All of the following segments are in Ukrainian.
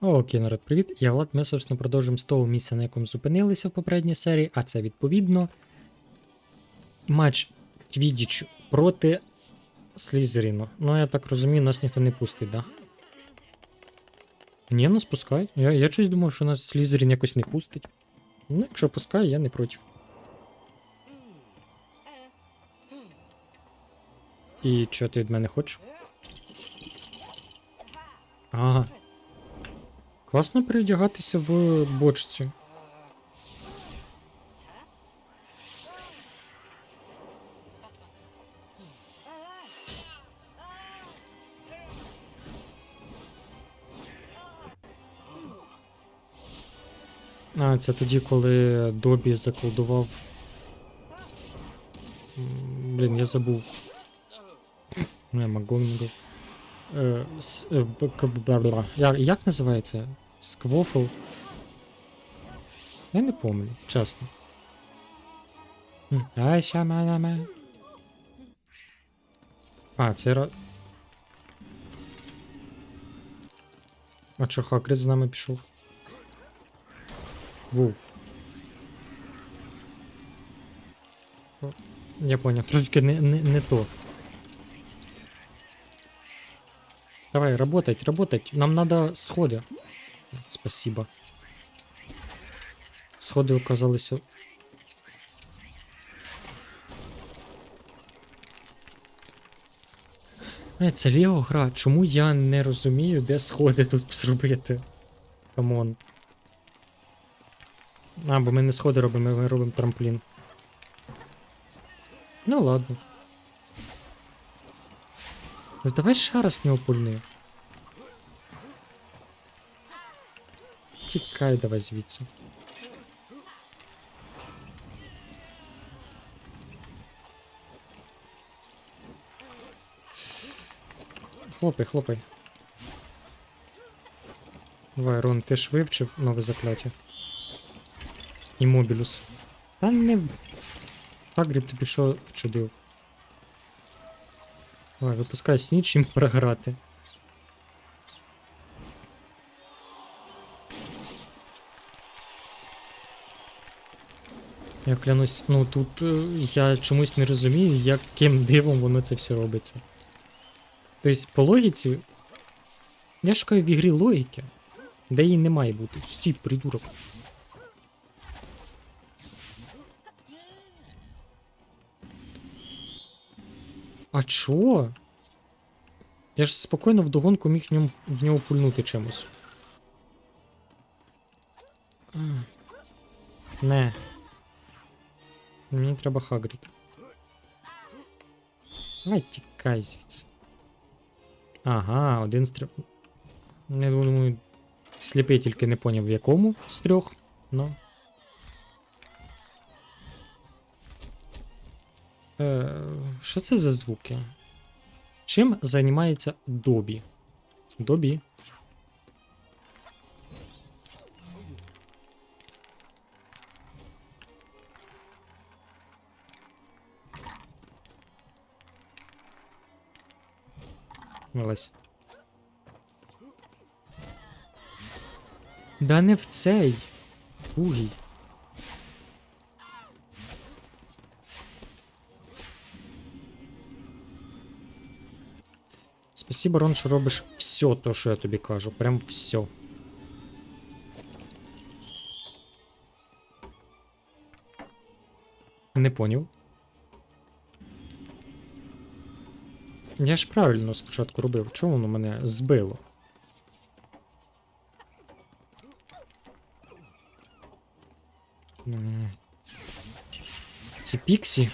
Окей, народ, привіт. Я Влад. Ми, собственно, продовжуємо з того місця, на якому зупинилися в попередній серії, а це відповідно матч Твідіч проти Слізеріну. Ну, я так розумію, нас ніхто не пустить, да? Ні, нас пускай. Я, я щось думав, що нас Слізерін якось не пустить. Ну, якщо пускає, я не проти. І що ти від мене хочеш? Ага. Класно переодягатися в бочці. А, це тоді, коли Добі заколдував. Блін, я забув. Не. Е, с- е. Я- Як називається? Сквофл? Я не помню, чесно. Ай, ща мене. А, це ра... А чо Хакрид з нами пішов? Ву. Я поняв, трошки не, не, не то. Давай, работать, работать. Нам надо сходи. Спасибо. Сходи оказалися. Е, це Лего гра. Чому я не розумію, де сходи тут зробити? Камон. А, бо ми не сходи робимо, ми робимо трамплін. Ну ладно. Ну давай ще раз не опульни. Тікай давай звідси. Хлопай, хлопай. Давай, Рон, ти ж вивчив нове закляття. І мобілюс. Та не. Хагрід тобі що вчудив. Давай, випускай сніч їм програти. Я клянусь, ну тут е, я чомусь не розумію, яким дивом воно це все робиться. Тобто, по логіці. Я шукаю в ігрі логіки, де її не має бути. Стій, придурок. А чо? Я ж спокійно вдогонку міг ньому, в нього пульнути чимось. Не. Мені треба Хагрід. Ай, тікай звідси. Ага, один трьох. Я думаю, сліпий тільки не поняв, в якому з трьох. Ну. Е, що це за звуки? Чим займається Добі? Добі. Вилазь. Да не в цей. Другий. Спасибо, Рон, що робиш все то, що я тобі кажу. Прям все. Не поняв. Я ж правильно спочатку робив. Чому воно мене збило? Ці піксі.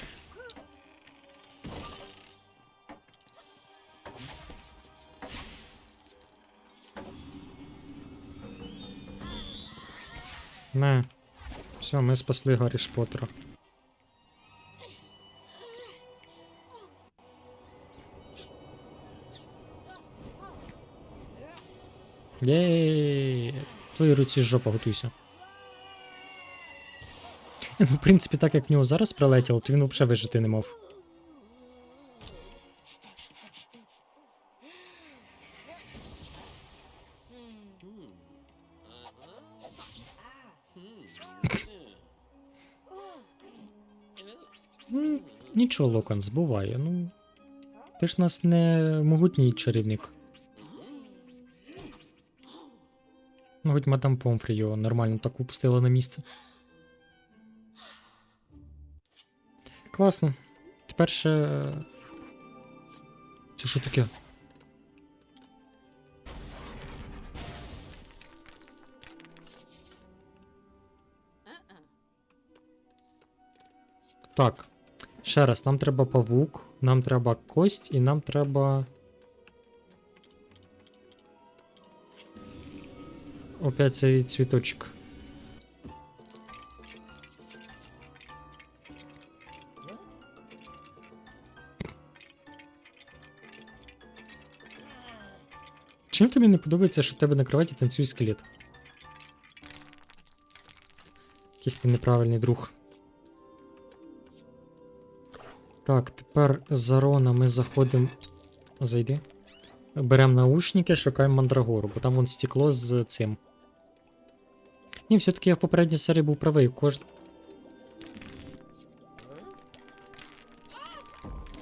Не. Все, ми спасли Гаррі Шпотера. Єй. Твої руці жопа готуйся. Е, ну, в принципі, так як в нього зараз прилетіло, то він взагалі вижити не мав. Ну, нічого, Локанс, буває, ну. Ти ж нас не могутній чарівник. Ну, мадам Помфрі його нормально так упустила на місце. Класно. Тепер ще. е, Це що таке? Так. Ще раз, нам треба павук, нам треба кость і нам треба. Опять цей цвіточок. Чим тобі не подобається, що тебе на кроваті танцює скелет? Якийсь ти неправильний друг. Так, тепер з Арона ми заходимо. Зайди. Беремо наушники, шукаємо мандрагору, бо там вон стекло з цим. Ні, все-таки я в попередній серії був правий. Кож...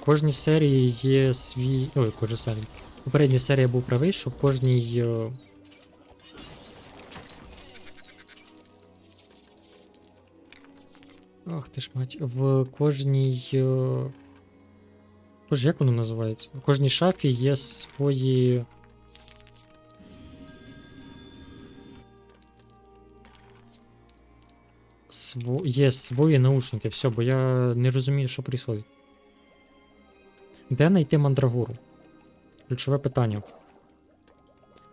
Кожній серії є свій. Ой, кожній серії. В попередній серії я був правий, що в кожній. е, Ах ти ж мать, в кожній. е, Боже, як воно називається? В кожній шафі є свої. Є свої наушники, все, бо я не розумію, що відбувається. Де знайти мандрагору? Ключове питання.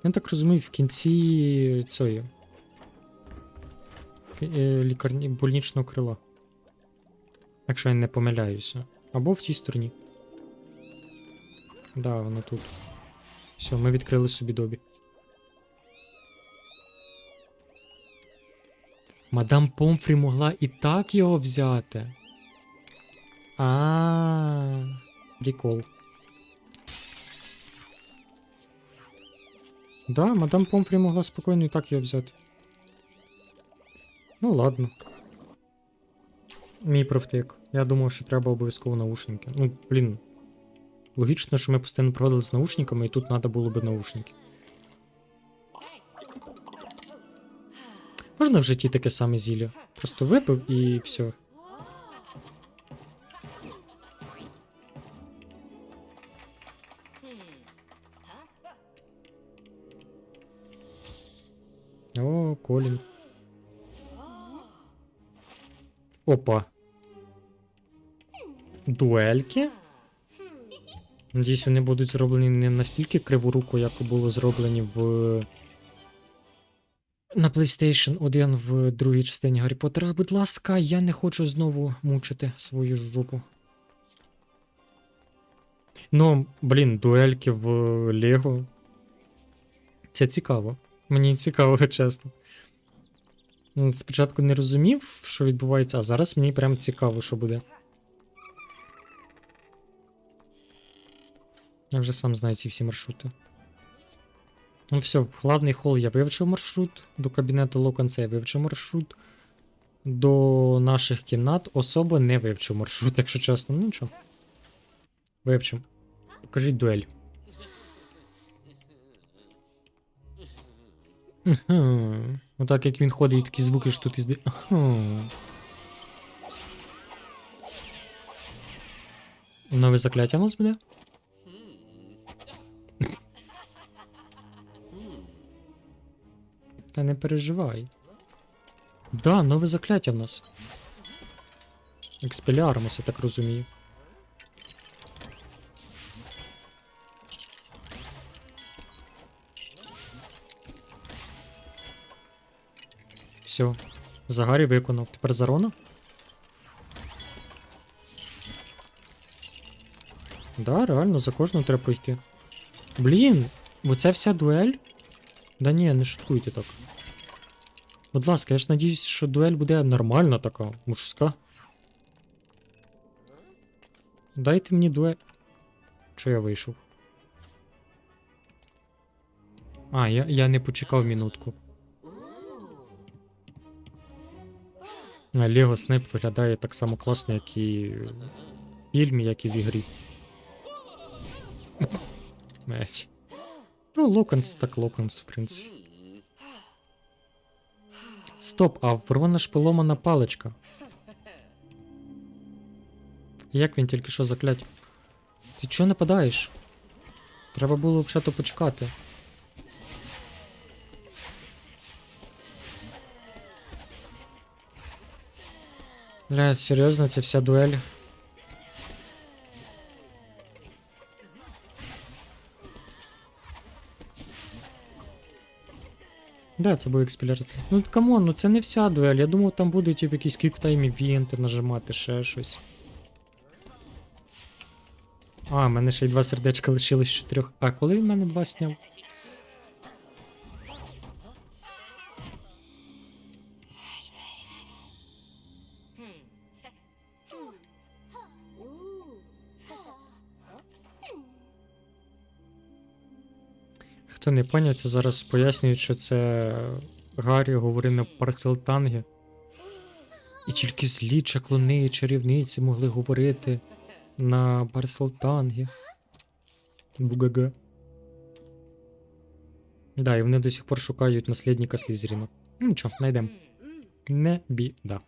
Я так розумію, в кінці цієї. Е, Лікарні больничного крила. Якщо я не помиляюся. Або в тій стороні. Да, воно тут. Все, ми відкрили собі добі. Мадам Помфрі могла і так його взяти. А, прикол. Да, мадам Помфрі могла спокійно і так його взяти. Ну ладно. Мій профтик. Я думав, що треба обов'язково наушники. Ну, блін. Логічно, що ми постійно проводили з наушниками, і тут треба було би наушники. Можна в житті таке саме зілля. Просто випив і все. О, Колін. Опа. Дуельки? Надіюсь, вони будуть зроблені не настільки криворуко, як було зроблені в. На PlayStation 1 в другій частині Гаррі Поттера. Будь ласка, я не хочу знову мучити свою жопу. Ну, блін, дуельки в Лего. Це цікаво. Мені цікаво, чесно. Спочатку не розумів, що відбувається, а зараз мені прям цікаво, що буде. Я вже сам знаю ці всі маршрути. Ну все, в главний хол я вивчив маршрут, до кабінету Локанса я вивчив маршрут. До наших кімнат особо не вивчив маршрут, якщо чесно. Ну нічого. Вивчив. Покажіть дуель. Отак як він ходить, такі звуки ж тут. Ага. Нове закляття у нас буде? Та не переживай. Да, нове закляття в нас. Експеліармус, я так розумію. Все. Загарі виконав. Тепер Зарона? Да, реально, за кожного треба пройти. Блін, оце вся дуель? Да ні, не шуткуйте так. Будь ласка, я ж надіюсь, що дуель буде нормальна така, мужська. Дайте мені дуель. Що я вийшов? А, я, я не почекав минутку. Лего Снейп виглядає так само класно, як і в фільмі, як і в ігрі. Ну, Локонс так Локонс, в принципі. Стоп, а в Рона ж поломана паличка. Як він тільки що заклять? Ти чого нападаєш? Треба було взагалі почекати. Бля, серйозно, це вся дуель. Да, це був експілер. Ну камон, ну це не вся дуель. Я думав, там будуть типу, якісь кіктайм івенти нажимати, ще щось. А, в мене ще й два сердечка лишилось з чотирьох. А коли в мене два сняв? Не поняв, це зараз пояснюють, що це Гаррі говорив на парселтангі. І тільки злі чаклуни і чарівниці могли говорити на парселтангі. Бугага. Да, і вони до сих пор шукають наслідника Слізеріна. Ну нічого, знайдемо. Не біда.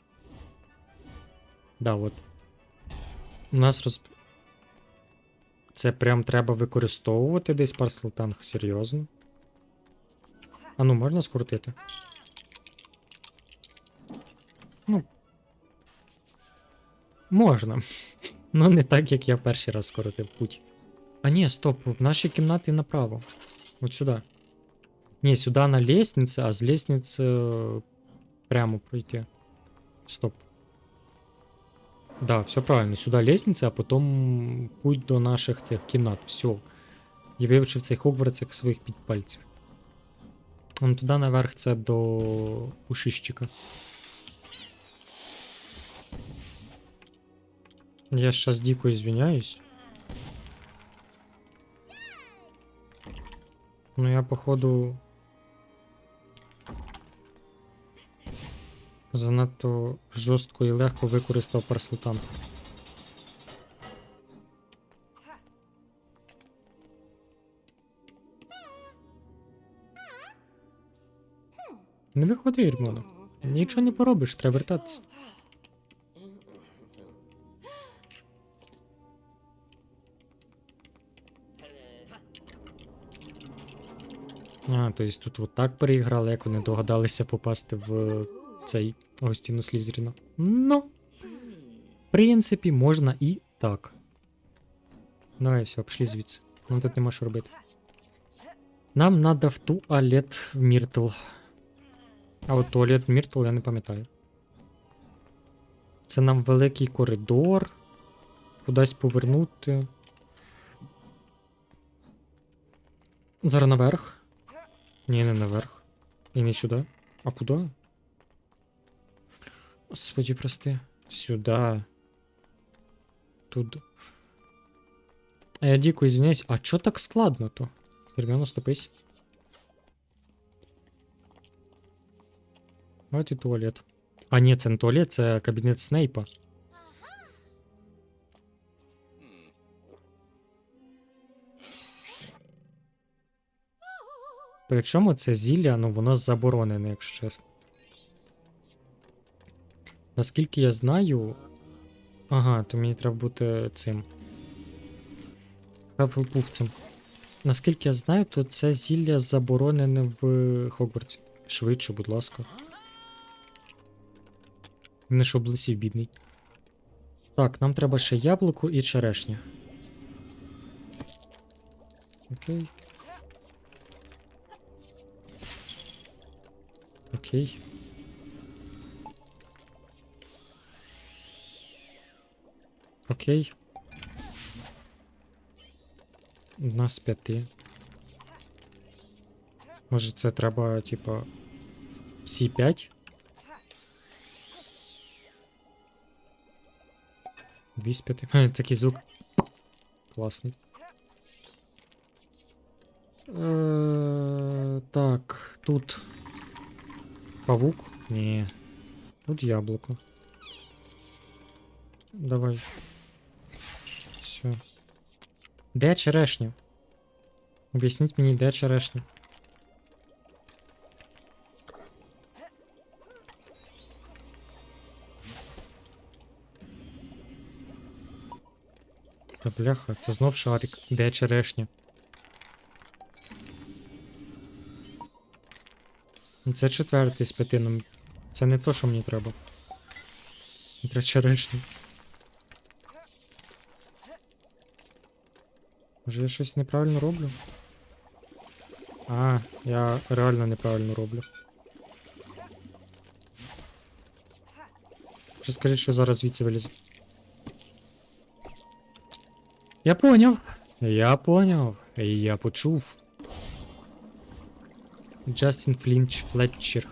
Да, от. У нас роз... Це прям треба використовувати десь парселтанг, серйозно. А ну, можна скрутити? Ну. Можна. Ну, не так, як я перший раз скоротив путь. А ні, стоп, в нашій кімнаті направо. От сюди. Ні, сюди на лестнице, а з лестниці е, прямо пройти. Стоп. Да, все правильно. Сюда лестница, а потом путь до наших цих кімнат. Все. Я вивчив цей Хогвартс як своїх під пальців. Вон туди наверх це до пушищика. Я щас дико извиняюсь. Ну я походу. Занадто жорстко і легко використав парслетан. Не виходи, Ірмоно. Нічого не поробиш, треба вертатися. А, то есть тут от так переіграли, як вони догадалися попасти в цей гостіну Слізеріна. Ну, в принципі, можна і так. Давай, все, пішли звідси. Нам тут нема що робити. Нам надо в туалет в Міртл. А от туалет Міртл я не пам'ятаю. Це нам великий коридор. Кудись повернути. Зараз наверх. Ні, не наверх. І не сюди. А куди? Господи, прости. Сюда. Тут. А я дико извиняюсь. А чо так складно то? Герміона, стопись. От і туалет. А ні, це не туалет, це кабінет Снейпа. Причому це зілля, ну воно заборонене, якщо чесно. Наскільки я знаю. Ага, то мені треба бути цим. Хавелпувцем. Наскільки я знаю, то це зілля заборонене в Хогвартсі. Швидше, будь ласка. Не щоб лисів, бідний. Так, нам треба ще яблуко і черешня. Окей. Окей. Окей. Одна з п'яти. Може це треба, типа. Всі п'ять? Дві з п'яти. Ха, Такий звук. Класний. Е, так, тут. Павук? Ні. Тут яблуко. Давай. Все. Де черешня? Об'ясніть мені, де черешня. Та бляха, це знов шарик. Де черешня? Це четвертий з п'яти. ну, Це не то, що мені треба. Треба черешню. Може я щось неправильно роблю? А, я реально неправильно роблю. Ще скажіть, що зараз звідси вилізе. Я поняв. Я поняв. Я почув. Джастін Флінч Флетчер.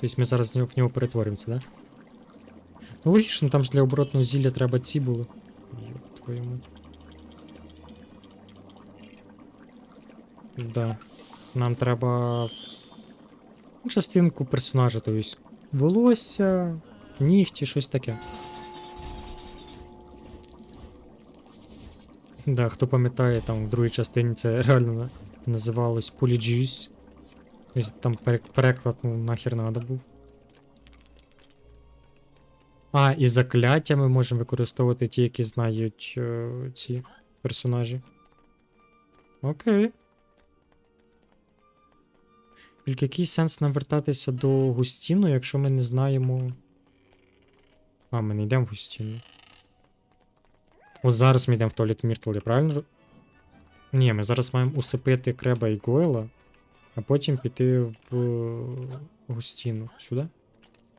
Тобто ми зараз в нього, перетворимося, да? Ну логічно, там ж для оборотного зілля треба ці. Йоп твою мать. Да. Нам треба частинку персонажа, тобто волосся, нігті, щось таке. Да, хто пам'ятає, там в другій частині це реально називалось Polyjuice. Тобто там переклад ну, нахер надо був. А, і закляття ми можемо використовувати ті, які знають е, ці персонажі. Окей. Тільки який сенс нам вертатися до Густіну, якщо ми не знаємо. А, ми не йдемо в Густіну. От зараз ми йдемо в туалет Міртл, правильно? Ні, ми зараз маємо усипити Креба і Гойла, а потім піти в е, Густіну. Сюди?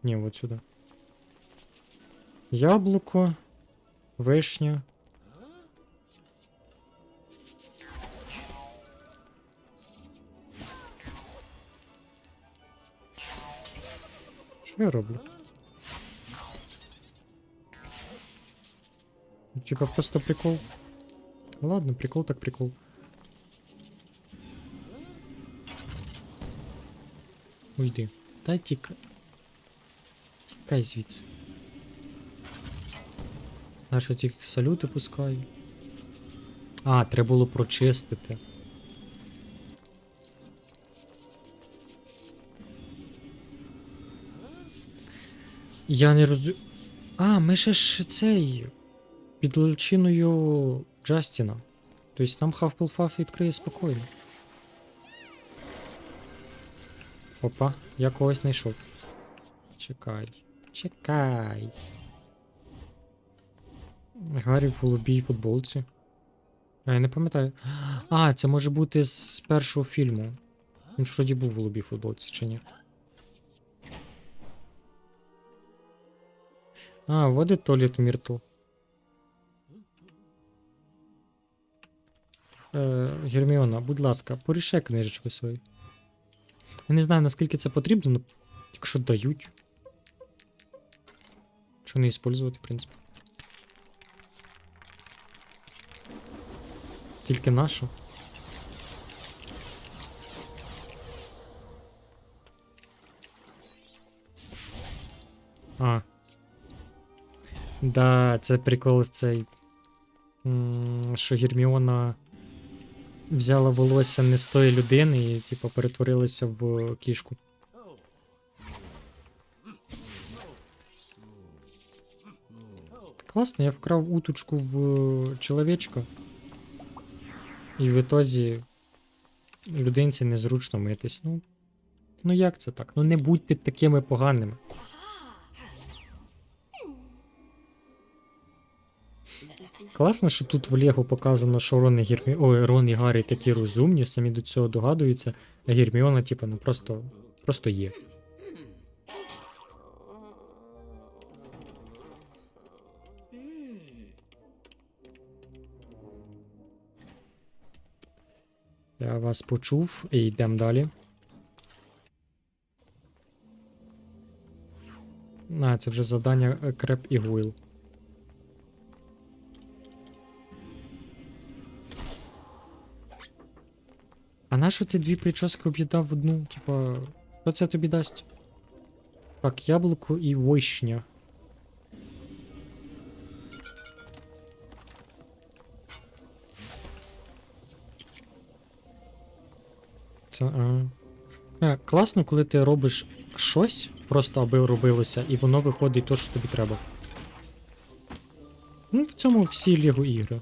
Ні, от сюди. Яблуко, вишня. Що я роблю? Типа просто прикол. Ладно, прикол так прикол. Уйди. Та тіка. Тікай звідси. Нащо ті салюти пускаю? А, треба було прочистити. Я не роз... А, ми ще ж цей. Під личиною Джастіна. Тобто нам Hufflepuff відкриє спокійно. Опа, я когось знайшов. Чекай. Чекай. Гаррі в голубій футболці. А, я не пам'ятаю. А, це може бути з першого фільму. Він вроді був в голубій футболці, чи ні? А, вот і Толіт Міртл. Е, Герміона, будь ласка, порішай книжечку свою. Я не знаю, наскільки це потрібно, але якщо дають. Що не использувати, в принципі. Тільки нашу. А. Да, це прикол з цей. Що Герміона взяла волосся не з тої людини і, типу, перетворилася в кішку. Класно, я вкрав уточку в чоловічка. І в ітозі людинці незручно митись. Ну, ну як це так? Ну не будьте такими поганими. Класно, що тут в Лего показано, що Рон і Гірмі... Ой, Рон і Гаррі такі розумні, самі до цього догадуються, а Герміона, типу, ну просто, просто є. Я вас почув і йдемо далі. А, це вже завдання е, Креп і Гуйл. А нащо ти дві прически об'їдав в одну? Типа, що це тобі дасть? Так, яблуко і вишня. Це. А... А, класно, коли ти робиш щось, просто аби робилося, і воно виходить то, що тобі треба. Ну, в цьому всі лігу ігри.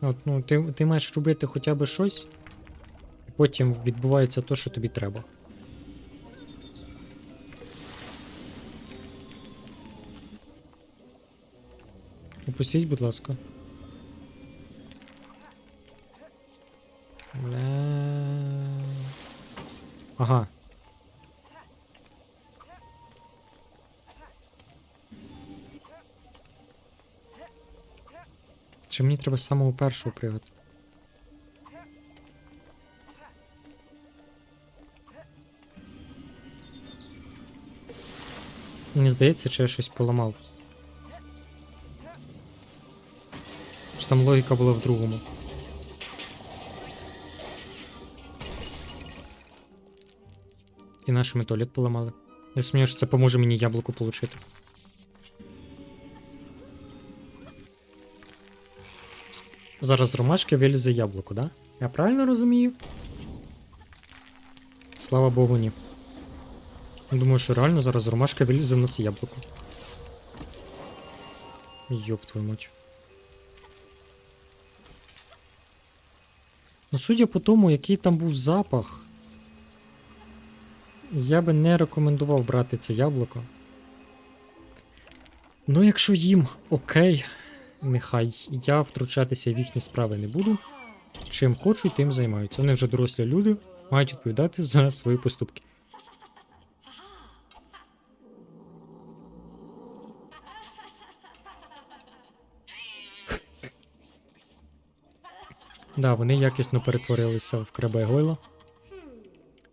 От, ну, Ти ти маєш робити хоча б щось потім відбувається то, що тобі треба. Опустіть, будь ласка. Бля. Ага. Чи мені треба з самого першого пригати? Мені здається, чи я щось поламав. Чи там логіка була в другому. І наш туалет поламали. Я сумніваюся, що це поможе мені яблуко получити. Зараз з ромашки вилізе яблуко, да? Я правильно розумію? Слава Богу, ні. Думаю, що реально зараз з ромашки вилізе в нас яблуко. Йоп твою мать. Ну, судя по тому, який там був запах, я би не рекомендував брати це яблуко. Ну, якщо їм окей, нехай я втручатися в їхні справи не буду. Чим хочуть, тим займаються. Вони вже дорослі люди, мають відповідати за свої поступки. Да, вони якісно перетворилися в крабе гойло.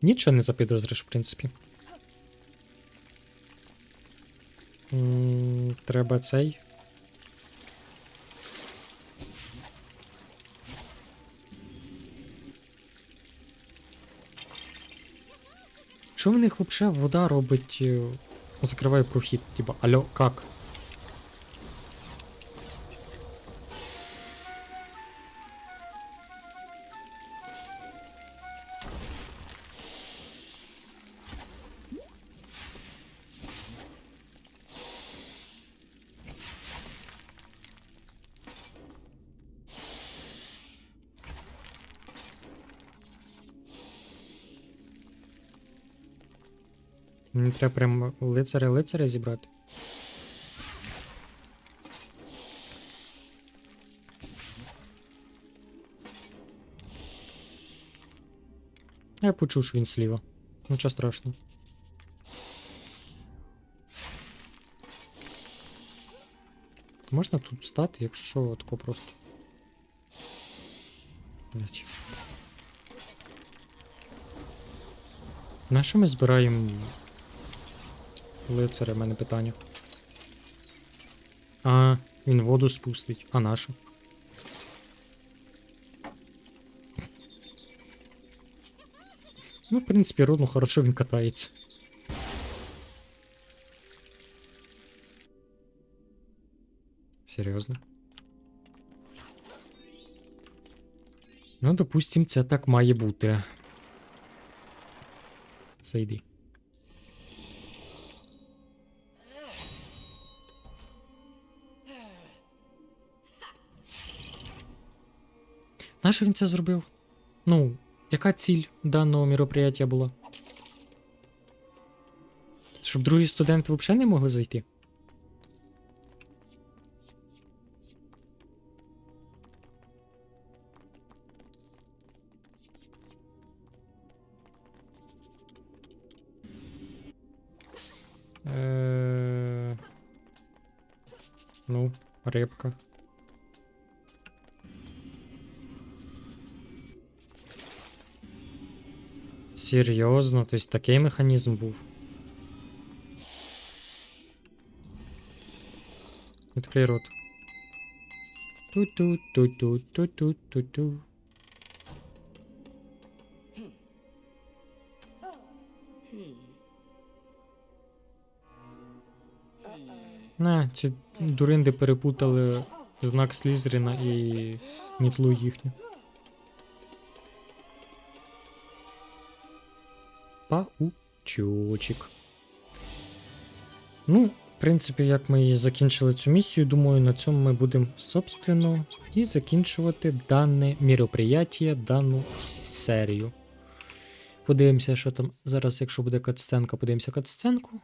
Нічого не запідозриш, в принципі. Треба цей. Що в них взагалі вода робить? е, Закриває прохід, типа, алло, как? Треба прям лицаря-лицаря зібрати. Я почув, що він сліва. Нічого страшного. Можна тут встати, якщо тако просто. Блять. На що ми збираємо лицаря, в мене питання. А, він воду спустить. А нашу? Ну, в принципі, родно хорошо він катається. Серйозно? Ну, допустим, це так має бути. Зайди. Нащо він це зробив? Ну, яка ціль даного мероприятия була? Щоб другі студенти взагалі не могли зайти? Е, Ну, рибка. Серйозно, тобто такий механізм був. Відкрий рот. Ту-ту-ту-ту-ту-ту-ту-ту. На, ці дуринди перепутали знак Слізерина і мітлу їхню. Паучочок. Ну, в принципі, як ми і закінчили цю місію, думаю, на цьому ми будемо собственно і закінчувати дане міроприяття, дану серію. Подивимося, що там зараз, якщо буде катсценка, подивимося катсценку.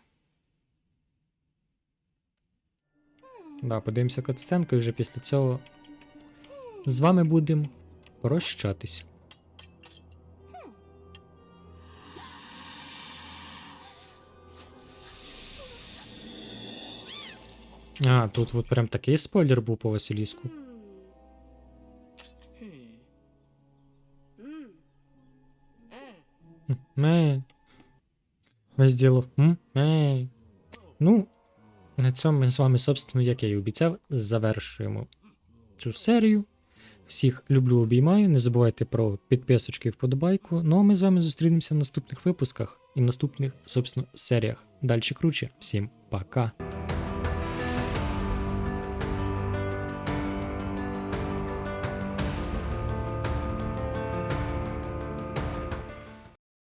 Да, подивимося катсценку, і вже після цього з вами будемо прощатись. А, тут от прям такий спойлер був по Василіску. М, Ме. Весь діло. М, Ме. Ну, на цьому ми з вами, собственно, як я і обіцяв, завершуємо цю серію. Всіх люблю, обіймаю. Не забувайте про підписочки і вподобайку. Ну а ми з вами зустрінемося в наступних випусках і в наступних, собственно, серіях. Дальше круче. Всім пока.